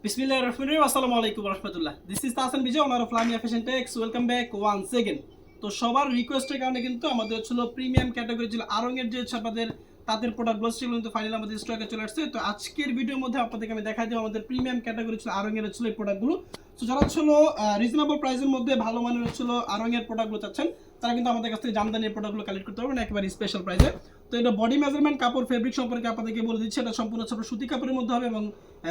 Ar-Rahim. Assalamu alaikum warahmatullah. This is Tasan Bijay, owner of Lamia Fashion Techs. Welcome back তো সবার রিকোয়েস্টের কারণে কিন্তু আমাদের প্রিমিয়াম ক্যাটাগরি ছিল যে তাদের প্রোডাক্টগুলো কিন্তু ফাইনাল আমাদের স্টকে চলে আসছে তো আজকের ভিডিওর মধ্যে আপনাদেরকে আমি দেখাই দেবো আমাদের প্রিমিয়াম ক্যাটাগরি ছিল আরঙের ছিল এই প্রোডাক্টগুলো তো যারা ছিল রিজনেবল প্রাইসের মধ্যে ভালো মানের ছিল আরঙের প্রোডাক্টগুলো চাচ্ছেন তারা কিন্তু আমাদের কাছ থেকে জামদানির প্রোডাক্টগুলো কালেক্ট করতে পারবেন একেবারে স্পেশাল প্রাইসে তো এটা বডি মেজারমেন্ট কাপড় ফেব্রিক সম্পর্কে আপনাদেরকে বলে দিচ্ছি। এটা সম্পূর্ণ হচ্ছে সুতি কাপড়ের মধ্যে হবে এবং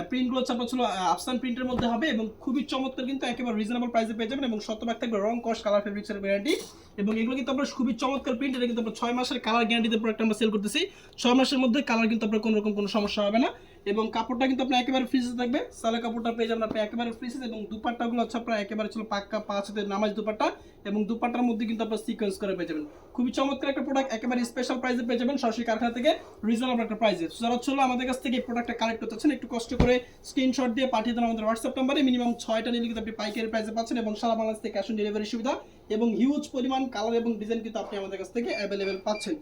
প্রিন্টগুলো হচ্ছে আপনার ছিল আফসান প্রিন্টের মধ্যে হবে এবং খুবই চমৎকার কিন্তু একেবারে রিজনেবল প্রাইসে পেয়ে যাবেন এবং শতভাগ থাকবে রং, কস কালার ফেব্রিক্সের গ্যারান্টি এবং এগুলো কিন্তু আপনার খুবই চমৎকার প্রিন্ট এটা কিন্তু আমরা ছয় মাসের কালার গ্যারান্টিতে প্রোডাক্ট আমরা সেল করতেছি। ছয় মাসের মধ্যে কালার কিন্তু আপনার কোনো রকম কোনো সমস্যা হবে না এবং কাপড়টা কিন্তু আপনার একেবারে ফ্রিজে থাকবে। সালে কাপড়টা পেয়ে যাবেন আপনি একেবারে ফ্রিজে এবং দুপাট্টাগুলো হচ্ছে আপনার একেবারে ছিল পাক্কা পাঁচ হাতের নামাজ দুপাট্টা এবং দুপাট্টার মধ্যে কিন্তু আপনার সিকোয়েন্স করে পেয়ে যাবেন। খুবই চমৎকার একটা প্রোডাক্ট একেবারে স্পেশাল প্রাইসে পেয়ে যাবেন। সরাসরি কারখানা থেকে রিজনেবল একটা প্রাইসে যারা হচ্ছে আমাদের কাছ থেকে এই প্রোডাক্টটা কালেক্ট করতে চাচ্ছেন, একটু কষ্ট করে স্ক্রিনশট দিয়ে পাঠিয়ে দেন আমাদের হোয়াটসঅ্যাপ নাম্বারে মিনিমাম ছয়টা নিলে কিন্তু আপনি পাইকারি প্রাইসে পাচ্ছেন এবং সারা বাংলাদেশ থেকে ক্যাশ অন ডেলিভারি সুবিধা এবং হিউজ পরিমাণ কালার এবং ডিজাইন কিন্তু আপনি আমাদের কাছ থেকে অ্যাভেলেবেল পাচ্ছেন।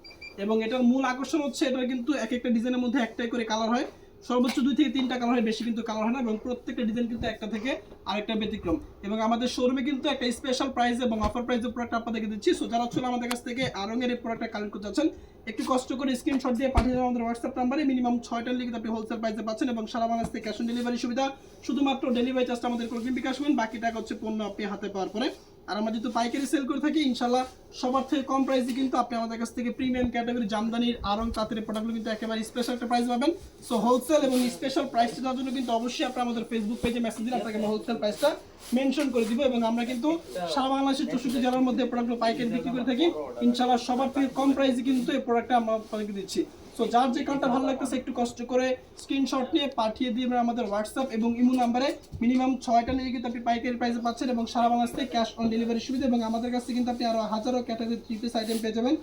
এবং এটার মূল আকর্ষণ হচ্ছে, এটার কিন্তু এক একটা ডিজাইনের মধ্যে একটাই করে কালার হয়। সর্বোচ্চ দুই থেকে তিনটা কালার হয় বেশি কিন্তু কালার হয় না এবং প্রত্যেকটা ডিজাইন কিন্তু একটা থেকে আরেকটা ব্যতিক্রম। এবং আমাদের শোরুমে কিন্তু একটা স্পেশাল প্রাইস এবং অফার প্রাইসের প্রোডাক্ট আপনাদেরকে দিচ্ছি। সো যারা ছিল আমাদের কাছ থেকে আরঙের এই প্রোডাক্টটা কালেক্ট করতে চাচ্ছেন, একটু কষ্ট করে স্ক্রিনশট দিয়ে পাঠিয়ে দেবেন আমাদের হোয়াটসঅ্যাপ নাম্বারে মিনিমাম ছয়টা লিখে আপনি হোলসেল প্রাইসে পাচ্ছেন এবং সারা বাংলাদেশ থেকে ক্যাশ অন ডেলিভারি সুবিধা। শুধুমাত্র ডেলিভারি চার্জটা আমাদের কোনো বিকাশ করবেন বাকি টাকা হচ্ছে পণ্য আপনি হাতে পাওয়ার পরে। আর আমরা যেহেতু পাইকারি সেল করে থাকি ইনশাল্লাহ সবার থেকে কম প্রাইসে কিন্তু আপনি আমাদের কাছ থেকে প্রিমিয়াম ক্যাটাগরি জামদানির আরং তাঁতের প্রোডাক্টগুলো কিন্তু একেবারে স্পেশাল একটা প্রাইস পাবেন। সো হোলসেল এবং স্পেশাল প্রাইসটা দেওয়ার জন্য কিন্তু অবশ্যই আপনি আমাদের ফেসবুক পেজে মেসেজ দিন আপনাকে আমরা হোলসেল প্রাইসটা মেনশন করে দিব এবং আমরা কিন্তু সারা বাংলাদেশের চৌষট্টি জেলার মধ্যে প্রোডাক্টগুলো পাইকারি বিক্রি করে থাকি। ইনশাল্লাহ সবার থেকে কম প্রাইসে কিন্তু এই প্রোডাক্টটা আমরা আপনাদেরকে দিচ্ছি। সো যার যে কারণটা ভালো লাগতেছে, একটু কষ্ট করে স্ক্রিনশট নিয়ে পাঠিয়ে দিয়ে আমাদের হোয়াটসঅ্যাপ এবং ইমো নাম্বারে মিনিমাম ছয়টা নিয়ে কিন্তু আপনি পাইকারি প্রাইসে পাচ্ছেন এবং সারা বাংলাদেশ থেকে ক্যাশ অন ডেলিভারি সুবিধা এবং আমাদের কাছে কিন্তু আপনি আরও হাজারো ক্যাটাগরি থ্রি পিস আইটেম পেয়ে যাবেন।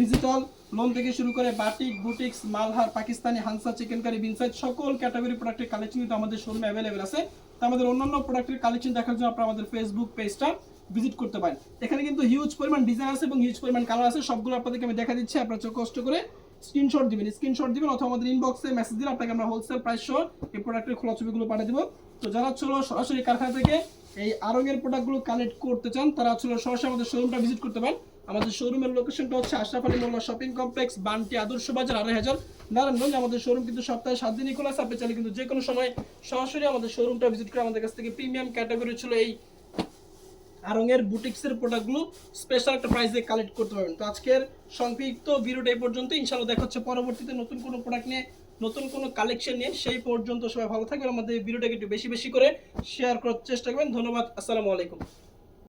ডিজিটাল লোন থেকে শুরু করে batik boutiques Malhar, Pakistani, Hansa chikankari বিনসাইড সকল ক্যাটাগরি প্রোডাক্টের কালেকশন কিন্তু আমাদের শোরুমে অ্যাভেলেবেল আছে। তো আমাদের অন্যান্য প্রোডাক্টের কালেকশন দেখার জন্য আপনারা আমাদের ফেসবুক পেজটা ভিজিট করতে পারেন। এখানে কিন্তু হিউজ পরিমাণ ডিজাইন আছে এবং হিউজ পরিমাণ কালার আছে। সবগুলো আপনাদেরকে আমি দেখা দিচ্ছি। আপনারা চোখ কষ্ট করে স্ক্রিনশট দিবেন স্ক্রিনশট দিবেন অথবা আমাদের ইনবক্সে মেসেজ দিলে আপনাকে আমরা হোলসেল প্রাইস সহ এই প্রোডাক্টের খোলা ছবিগুলো পাঠিয়ে দেবো। তো যারা ছিল সরাসরি কারখানা থেকে এই আরঙের প্রোডাক্টগুলো কালেক্ট করতে চান, তারা ছিল সরাসরি আমাদের শোরুমটা ভিজিট করতে পারেন। আমাদের শোরুমের লোকেশনটা হচ্ছে আশরাফ আলী মোল্লা শপিং কমপ্লেক্স বান্টি আদর্শ বাজার, আড়াই হাজার নারায়ণগঞ্জ। আমাদের শোরুম কিন্তু সপ্তাহে সাত দিনই খোলা আছে, আপনি চাইলে কিন্তু যে কোনো সময় সরাসরি আমাদের শোরুমটা ভিজিট করে আমাদের কাছ থেকে প্রিমিয়াম ক্যাটাগরি ছিল এই আরঙের বুটিক্সের প্রোডাক্টগুলো স্পেশাল একটা প্রাইসে কালেক্ট করতে পারবেন। তো আজকের সংক্ষিপ্ত ভিডিওটা এই পর্যন্ত ইনশাআল্লাহ দেখা হচ্ছে পরবর্তীতে নতুন কোনো প্রোডাক্ট নিয়ে, নতুন কোনো কালেকশন নিয়ে। সেই পর্যন্ত সবাই ভালো থাকবেন। আমাদের ভিডিওটাকে একটু বেশি বেশি করে শেয়ার করার চেষ্টা করবেন। ধন্যবাদ। আসসালামু আলাইকুম।